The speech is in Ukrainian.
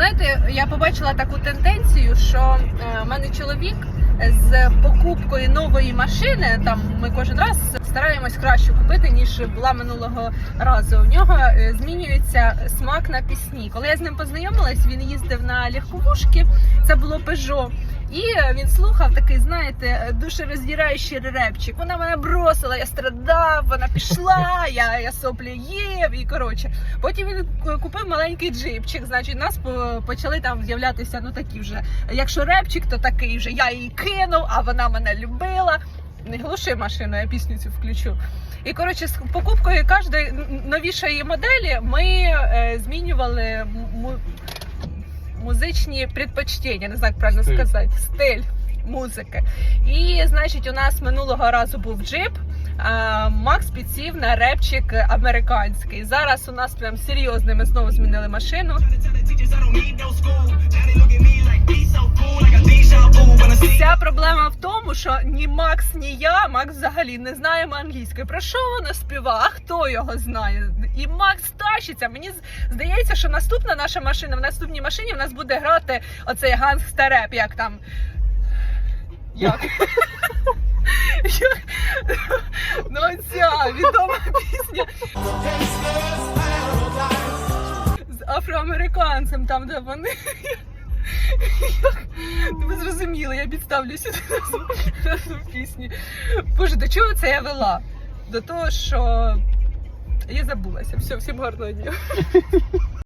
Знаєте, я побачила таку тенденцію, що е, в мене чоловік з покупкою нової машини, там ми кожен раз стараємось краще купити, ніж була минулого разу. У нього е, змінюється смак на пісні. Коли я з ним познайомилась, він їздив на легковушки, це було Peugeot. І він слухав такий, знаєте, душероздираючий репчик. Вона мене бросила, я страдав, вона пішла, я, я соплі їв. І коротше, потім він купив маленький джипчик. Значить, нас почали там з'являтися ну такі вже. Якщо репчик, то такий вже я її кинув, а вона мене любила. Не глуши машину, я пісню цю включу. І коротше, з покупкою кожної новішої моделі ми е, змінювали м- му- музичні предпочтення, не знаю, як правильно Стиль. сказати, стиль музики. І значить, у нас минулого разу був джип. Макс підсів на репчик американський. Зараз у нас прям серйозний. Ми знову змінили машину. Вся проблема в тому, що ні Макс, ні я, Макс взагалі не знаємо англійської. Про що воно співає? А хто його знає? І Макс тащиться. Мені здається, що наступна наша машина, в наступній машині в нас буде грати оцей гангстер-реп, як там. Як? Ну, ця відома пісня з афроамериканцем, там, де вони. Ви зрозуміли, я підставлюся в пісні. Боже, до чого це я вела? До того, що я забулася. Все, всім гарного дня.